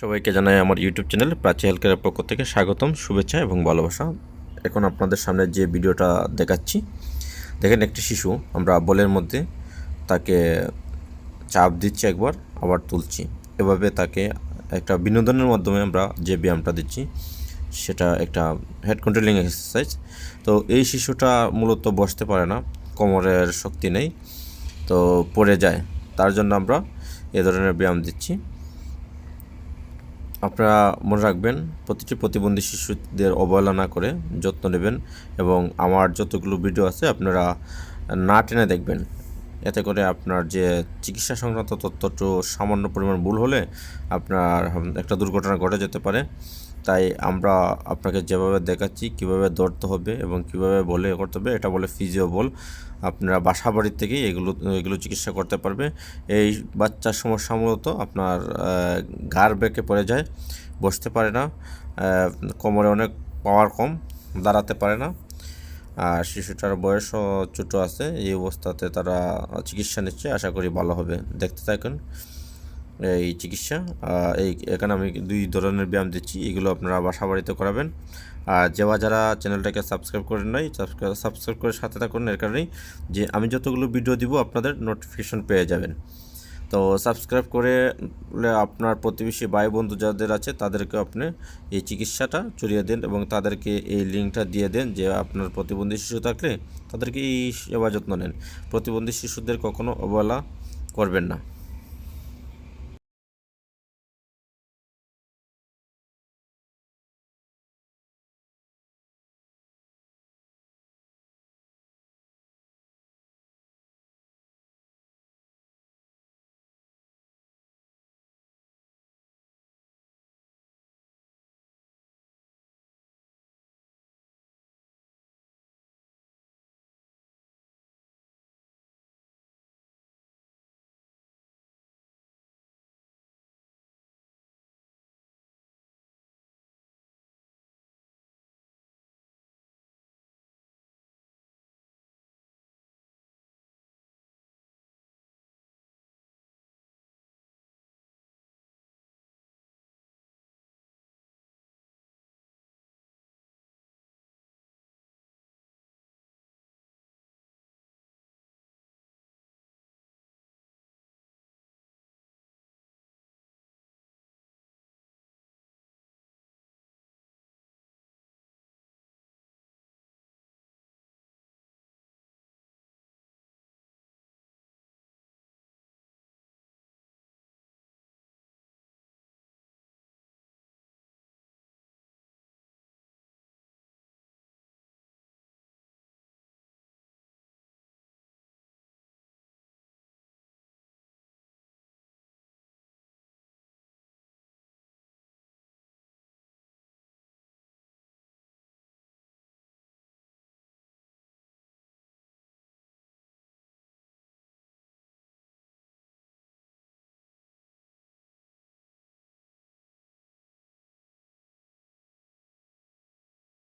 সবাইকে জানাই আমার ইউটিউব চ্যানেল প্রাচী হেলকের পক্ষ থেকে স্বাগতম, শুভেচ্ছা এবং ভালোবাসা। এখন আপনাদের সামনে যে ভিডিওটা দেখাচ্ছি, দেখেন একটি শিশু, আমরা বলের মধ্যে তাকে চাপ দিচ্ছি একবার, আবার তুলছি। এভাবে তাকে একটা বিনোদনের মাধ্যমে আমরা যে ব্যায়ামটা দিচ্ছি, সেটা একটা হেড কন্ট্রোলিং এক্সারসাইজ তো এই শিশুটা মূলত বসতে পারে না, কোমরের শক্তি নেই, তো পড়ে যায়। তার জন্য আমরা এ ধরনের ব্যায়াম দিচ্ছি। আপনারা মনে রাখবেন, প্রতিটি প্রতিবন্ধী শিশুদের অবহেলা না করে যত্ন নেবেন এবং আমার যতগুলো ভিডিও আছে আপনারা না টেনে দেখবেন। এতে করে আপনার যে চিকিৎসা সংক্রান্ত তথ্যটু সামান্য পরিমাণ ভুল হলে আপনার একটা দুর্ঘটনা ঘটে যেতে পারে। তাই আমরা আপনাকে যেভাবে দেখাচ্ছি, কীভাবে ধরতে হবে এবং কীভাবে বলে করতে হবে, এটা বলে ফিজিও বল। আপনারা বাসা বাড়ির থেকেই এগুলো এগুলো চিকিৎসা করতে পারবে। এই বাচ্চার সমস্যা মূলত আপনার ঘাড় বেঁকে পড়ে যায়, বসতে পারে না কোমরে অনেক পাওয়ার কম, দাঁড়াতে পারে না। আর শিশুটার বয়সও ছোটো আছে, এই অবস্থাতে তারা চিকিৎসা নিচ্ছে, আশা করি ভালো হবে। দেখতে থাকুন এই চিকিৎসা। এই এখানে আমি দুই ধরনের ব্যায়াম দিচ্ছি, এগুলো আপনারা বাসা বাড়িতে করাবেন। আর যারা যারা চ্যানেলটাকে সাবস্ক্রাইব করেন নাই সাবস্ক্রাইব করে সাথে থাকুন, এর কারণেই যে আমি যতগুলো ভিডিও দিব, আপনাদের নোটিফিকেশন পেয়ে যাবেন। তো সাবস্ক্রাইব করে আপনার প্রতিবেশী ভাই বন্ধু যাদের আছে, তাদেরকে আপনি এই চিকিৎসাটা চড়িয়ে দেন এবং তাদেরকে এই লিঙ্কটা দিয়ে দেন যে আপনার প্রতিবন্ধী শিশু থাকলে তাদেরকে এই সেবা যত্ন নেন। প্রতিবন্ধী শিশুদের কখনো অবহেলা করবেন না।